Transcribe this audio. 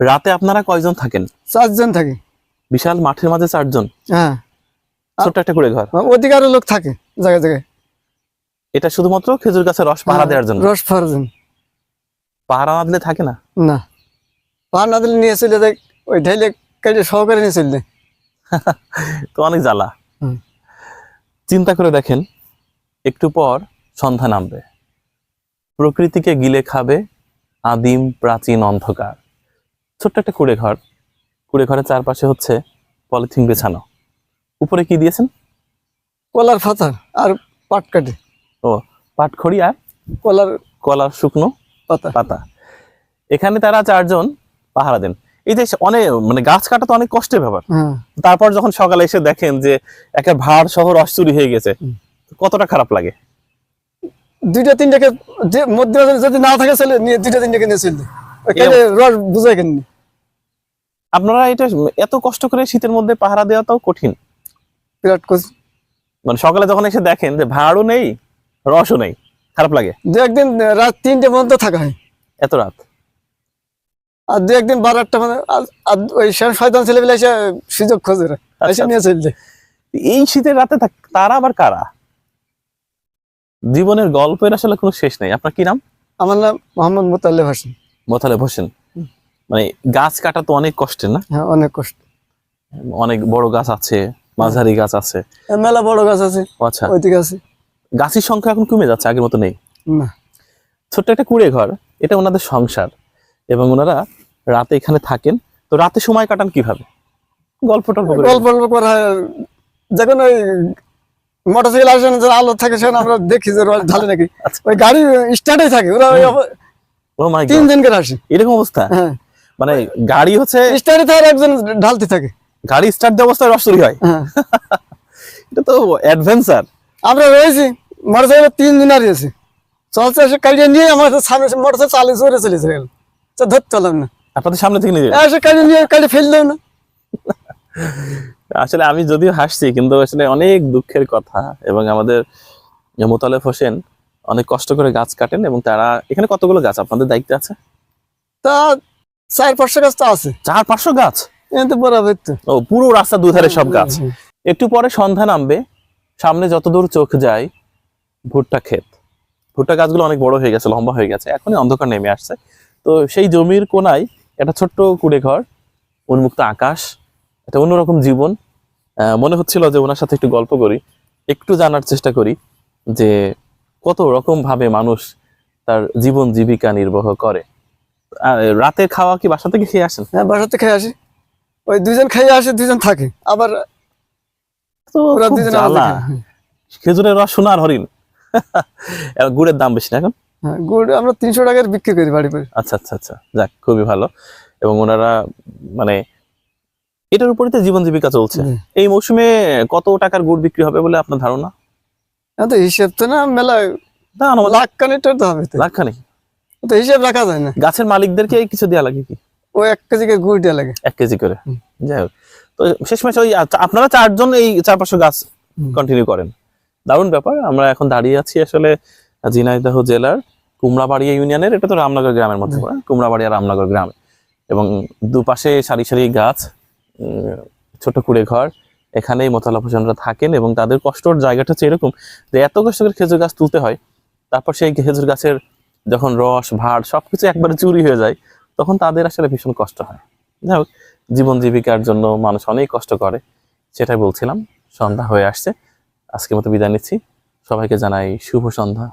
রাতে আপনারা কয়জন থাকেন? চারজন থাকে। বিশাল মাঠের মাঝে চারজন? হ্যাঁ। ছোট্ট একটা করে ঘর। অধিকারও লোক থাকে জায়গায় জায়গায়। এটা শুধুমাত্র খেজুর গাছের রস পাহারা দেওয়ার জন্য? রস ফারার পাহারা না দিলে থাকে না? না। পাহাড় না দিলে নিয়ে চলে যায় ওই ঢাইলে কেটে সহকারে নিয়ে চলে যায়। তো অনেক জ্বালা। চিন্তা করে দেখেন একটু পর সন্ধ্যা নামবে। প্রকৃতিকে গিলে খাবে আদিম প্রাচীন অন্ধকার। ছোট্ট একটা কুড়ে ঘর কুড়ে ঘরের চারপাশে হচ্ছে পলিথিন বেছানো। উপরে কি দিয়েছেন? কলার ফাতা আর পাট কাটে ও পাটখড়ি আর কলার কলার শুকনো পাতা। পাতা। এখানে তারা চারজন পাহারা দেন। এই যে অনেক মানে গাছ কাটা তো অনেক কষ্টের ব্যাপার। হ্যাঁ। তারপর যখন সকালে এসে দেখেন যে একটা ভাড় শহর অশ্চুরি হয়ে গেছে কতটা খারাপ লাগে? দুইটা তিনটাকে যে মধ্যে যদি না থাকে চলে নিয়ে দুইটা তিনটাকে নিয়ে চলে যায়। ওই কেটে রস বুঝাই কেন আপনারা এটা এত কষ্ট করে শীতের মধ্যে পাহারা দেওয়াটাও কঠিন। বিরাট কোচ। মানে সকালে যখন এসে দেখেন যে ভাড়ও নেই রসও নেই খারাপ লাগে। দু একদিন রাত তিনটে পর্যন্ত থাকা হয়। এত রাত। আর দু একদিন বারো মানে আর- ওই শয়তান ছেলেবেলা এসে সুযোগ খোঁজে ওরা। এসে আচ্ছা, নিয়ে চলে যায়। এই শীতের রাতে তারা আবার কারা? জীবনের গল্পের আসলে কোনো শেষ নেই। আপনার কি নাম? আমার নাম মোহাম্মদ মোতাল্লেব হাসান। মোতালে বসেন। মানে গাছ কাটা তো অনেক কষ্টের না? হ্যাঁ অনেক কষ্ট। অনেক বড় গাছ আছে মাঝারি গাছ আছে। মেলা বড় গাছ আছে। আচ্ছা। ওইদিকে আছে। গাছের সংখ্যা এখন কমে যাচ্ছে আগের মতো নেই। না। ছোট্ট একটা কুড়ে ঘর এটা ওনাদের সংসার। এবং ওনারা রাতে এখানে থাকেন। তো রাতে সময় কাটান কীভাবে? গল্প টল্প করে। গল্প টল্প করা যখন ওই মোটরসাইকেল আসে না যে আলো থাকে সেখানে আমরা দেখি যে ঢালে নাকি। আচ্ছা। ওই গাড়ি স্টার্টে থাকে। ওরা ওই ও মাই তিন দিন করে আসে এরকম অবস্থা? হ্যাঁ। মানে গাড়ি হচ্ছে স্টার্টে থাকে একজন ঢালতে থাকে। গাড়ি স্টার্ট দেওয়া অবস্থায় রস চুরি হয়। হ্যাঁ। এটা তো অ্যাডভেঞ্চার আমরা রয়েছি মোটরসাইকেল তিন দিন আর এসে। চলছে এসে কাটিয়ে নিয়ে আমার সামনে মোটরসাইকেল চালিয়ে চলে চলে গেল তো ধরতে পারলাম না। আপনাদের সামনে থেকে নিয়ে এসে নিয়ে না। আসলে আমি যদিও হাসছি কিন্তু আসলে অনেক দুঃখের কথা। এবং আমাদের যে মোতালেব হোসেন অনেক কষ্ট করে গাছ কাটেন এবং তারা এখানে কতগুলো গাছ? আপনাদের দায়িত্বে আছে? তা চার পাঁচশো গাছ তো আছে। চার পাঁচশো গাছ? বরাবর ও পুরো রাস্তার দুধারে সব গাছ। একটু পরে সন্ধ্যা নামবে। সামনে যতদূর চোখ যায় ভুট্টা ক্ষেত। ভুট্টা গাছগুলো অনেক বড় হয়ে গেছে লম্বা হয়ে গেছে। এখনই অন্ধকার নেমে আসছে। তো সেই জমির কোনায় একটা ছোট্ট কুড়ে ঘর উন্মুক্ত আকাশ একটা অন্যরকম জীবন। আহ, মনে হচ্ছিল যে ওনার সাথে একটু গল্প করি একটু জানার চেষ্টা করি যে কত রকম ভাবে মানুষ তার জীবন জীবিকা নির্বাহ করে। রাতে খাওয়া কি বাসা থেকে খেয়ে আসেন? হ্যাঁ বাসাতে খেয়ে আসি। ওই দুজন খেয়ে আসে দুজন থাকে। আবার তো ওরা দুজন আলাদা খেজুরের রস সোনার হরিণ। গুড়ের দাম বেশি না এখন? হ্যাঁ গুড় আমরা তিনশো টাকার বিক্রি করি বাড়ি করে আচ্ছা আচ্ছা আচ্ছা। যাক খুবই ভালো। এবং ওনারা মানে এটার উপরে জীবন জীবিকা চলছে। এই মৌসুমে কত টাকার গুড় বিক্রি হবে বলে আপনার ধারণা? তো হিসেব তো না মেলা না আমাদের লাখ কানেক্টর তো হবে তো। হিসেব রাখা যায় না। গাছের মালিকদেরকে কিছু দেওয়া লাগে কি? ও এক কেজি করে গুড় দেওয়া লাগে। এক কেজি করে। যাই হোক। তো শেষমেশ ওই আপনারা চারজন এই চার পাঁচশো গাছ কন্টিনিউ করেন। দারুণ ব্যাপার। আমরা এখন দাঁড়িয়ে আছি আসলে ঝিনাইদহ জেলার কুমড়াবাড়িয়া ইউনিয়নের এটা তো রামনগর গ্রামের মধ্যে পড়ে কুমড়াবাড়িয়া রামনগর গ্রামে। এবং দুপাশে সারি সারি গাছ ছোট কুড়ে ঘর এখানেই মোতালাফ হোসেনরা থাকেন এবং তাদের কষ্টর জায়গাটা হচ্ছে এরকম যে এত কষ্ট করে খেজুর গাছ তুলতে হয়, তারপর সেই খেজুর গাছের যখন রস ভাড় সবকিছু একবারে চুরি হয়ে যায়, তখন তাদের আসলে ভীষণ কষ্ট হয়। যাই হোক, জীবন জীবিকার জন্য মানুষ অনেক কষ্ট করে, সেটাই বলছিলাম, সন্ধ্যা হয়ে আসছে, আজকের মতো বিদায় নিচ্ছি। সবাইকে জানাই শুভ সন্ধ্যা।